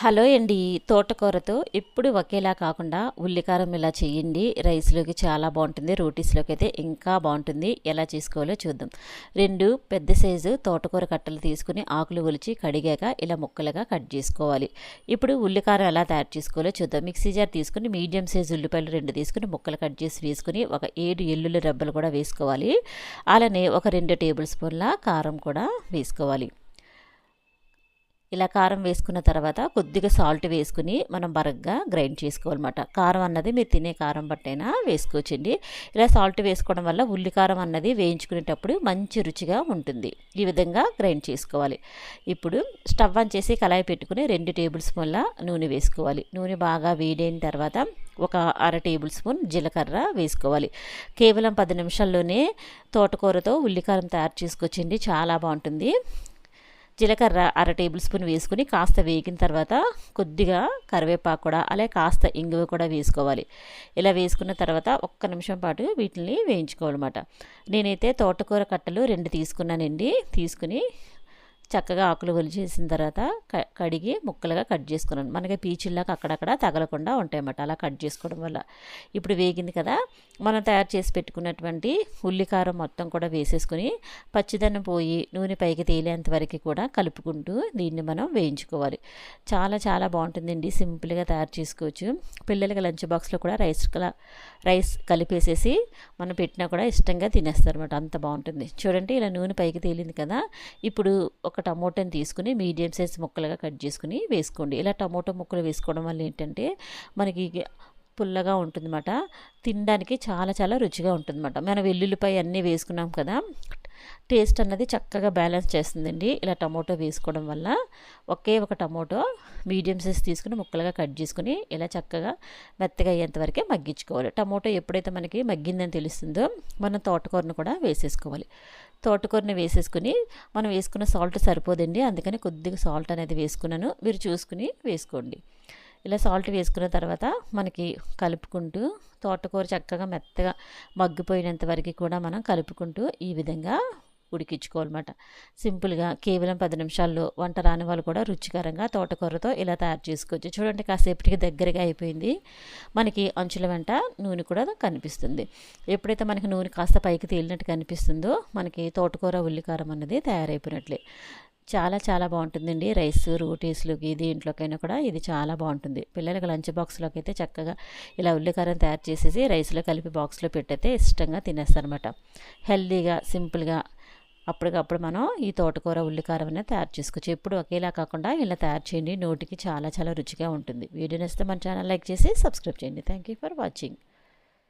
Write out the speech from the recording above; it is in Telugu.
హలో అండి తోటకూరతో ఇప్పుడు ఒకేలా కాకుండా ఉల్లికారం ఇలా చేయండి. రైస్లోకి చాలా బాగుంటుంది రోటీస్లోకి అయితే ఇంకా బాగుంటుంది. ఎలా చేసుకోవాలో చూద్దాం. రెండు పెద్ద సైజు తోటకూర కట్టలు తీసుకుని ఆకులు ఒలిచి కడిగాక ఇలా ముక్కలుగా కట్ చేసుకోవాలి. ఇప్పుడు ఉల్లికారం ఎలా తయారు చేసుకోవాలో చూద్దాం. మిక్సీ జార్ తీసుకుని మీడియం సైజు ఉల్లిపాయలు రెండు తీసుకుని ముక్కలు కట్ చేసి వేసుకుని ఒక ఏడు ఎల్లుల్లి రెబ్బలు కూడా వేసుకోవాలి. అలానే ఒక రెండు టేబుల్ స్పూన్ల కారం కూడా వేసుకోవాలి. ఇలా కారం వేసుకున్న తర్వాత కొద్దిగా సాల్ట్ వేసుకుని మనం బరగ్గా గ్రైండ్ చేసుకోవాలన్నమాట. కారం అన్నది మీరు తినే కారం బట్టైనా వేసుకోవచ్చండి. ఇలా సాల్ట్ వేసుకోవడం వల్ల ఉల్లి కారం అన్నది వేయించుకునేటప్పుడు మంచి రుచిగా ఉంటుంది. ఈ విధంగా గ్రైండ్ చేసుకోవాలి. ఇప్పుడు స్టవ్ ఆన్ చేసి కళాయి పెట్టుకుని రెండు టేబుల్ స్పూన్ల నూనె వేసుకోవాలి. నూనె బాగా వేడైన తర్వాత ఒక అర టేబుల్ స్పూన్ జీలకర్ర వేసుకోవాలి. కేవలం పది నిమిషాల్లోనే తోటకూరతో ఉల్లికారం తయారు చేసుకొచ్చింది చాలా బాగుంటుంది. జీలకర్ర అర టేబుల్ స్పూన్ వేసుకుని కాస్త వేగిన తర్వాత కొద్దిగా కరివేపాకు కూడా అలాగే కాస్త ఇంగువ కూడా వేసుకోవాలి. ఇలా వేసుకున్న తర్వాత ఒక్క నిమిషం పాటు వీటిని వేయించుకోవాలన్నమాట. నేనైతే తోటకూర కట్టలు రెండు తీసుకున్నానండి. తీసుకుని చక్కగా ఆకులు ఒలిచేసిన తర్వాత కడిగి ముక్కలుగా కట్ చేసుకున్నాను. మనకి పీచుల్లాగా అక్కడక్కడ తగలకుండా ఉంటాయన్నమాట. అలా కట్ చేసుకోవడం వల్ల. ఇప్పుడు వేగింది కదా. మనం తయారు చేసి పెట్టుకున్నటువంటి ఉల్లికారం మొత్తం కూడా వేసేసుకొని పచ్చిదనం పోయి నూనె పైకి తేలేంత వరకు కూడా కలుపుకుంటూ దీన్ని మనం వేయించుకోవాలి. చాలా చాలా బాగుంటుందండి. సింపుల్గా తయారు చేసుకోవచ్చు. పిల్లలకి లంచ్ బాక్స్లో కూడా రైస్ రైస్ కలిపేసేసి మనం పెట్టినా కూడా ఇష్టంగా తినేస్తారు అనమాట అంత బాగుంటుంది. చూడండి ఇలా నూనె పైకి తేలింది కదా. ఇప్పుడు ఒక ఒక టమోటాని తీసుకుని మీడియం సైజ్ ముక్కలుగా కట్ చేసుకుని వేసుకోండి. ఇలా టమోటో ముక్కలు వేసుకోవడం వల్ల ఏంటంటే మనకి పుల్లగా ఉంటుందన్నమాట. తినడానికి చాలా చాలా రుచిగా ఉంటుందన్నమాట. మనం వెల్లుల్లిపాయ అన్నీ వేసుకున్నాం కదా టేస్ట్ అన్నది చక్కగా బ్యాలెన్స్ చేస్తుందండి. ఇలా టమోటో వేసుకోవడం వల్ల ఒకే ఒక టమోటో మీడియం సైజ్ తీసుకుని ముక్కలుగా కట్ చేసుకుని ఇలా చక్కగా మెత్తగా అయ్యేంతవరకే మగ్గించుకోవాలి. టమోటో ఎప్పుడైతే మనకి మగ్గిందని తెలుస్తుందో మనం తోటకూరను కూడా వేసేసుకోవాలి. తోటకూరని వేసేసుకుని మనం వేసుకున్న సాల్ట్ సరిపోదండి. అందుకని కొద్దిగా సాల్ట్ అనేది వేసుకున్నాను. మీరు చూసుకుని వేసుకోండి. ఇలా సాల్ట్ వేసుకున్న తర్వాత మనకి కలుపుకుంటూ తోటకూర చక్కగా మెత్తగా మగ్గిపోయినంత వరకు కూడా మనం కలుపుకుంటూ ఈ విధంగా ఉడికించుకోవాలన్నమాట. సింపుల్గా కేవలం పది నిమిషాల్లో వంట రాని వాళ్ళు కూడా రుచికరంగా తోటకూరతో ఇలా తయారు చేసుకోవచ్చు. చూడండి కాసేపటికి దగ్గరగా అయిపోయింది. మనకి అంచుల వెంట నూనె కూడా కనిపిస్తుంది. ఎప్పుడైతే మనకి నూనె కాస్త పైకి తేలినట్టు కనిపిస్తుందో మనకి తోటకూర ఉల్లికారం అన్నది తయారైపోయినట్లే. చాలా చాలా బాగుంటుందండి. రైస్ రోటీస్లోకి దీంట్లోకైనా కూడా ఇది చాలా బాగుంటుంది. పిల్లలకి లంచ్ బాక్స్లోకి అయితే చక్కగా ఇలా ఉల్లికారం తయారు చేసేసి రైస్లో కలిపి బాక్స్లో పెట్టయితే ఇష్టంగా తినేస్తారనమాట హెల్దీగా సింపుల్గా అప్పటికప్పుడు మనం ఈ తోటకూర ఉల్లికారం అనేది తయారు చేసుకోవచ్చు. ఎప్పుడు ఒకేలా కాకుండా ఇలా తయారు చేయండి. నోటికి చాలా చాలా రుచిగా ఉంటుంది. వీడియో నచ్చితే మన ఛానల్ లైక్ చేసి సబ్స్క్రైబ్ చేయండి. Thank you for watching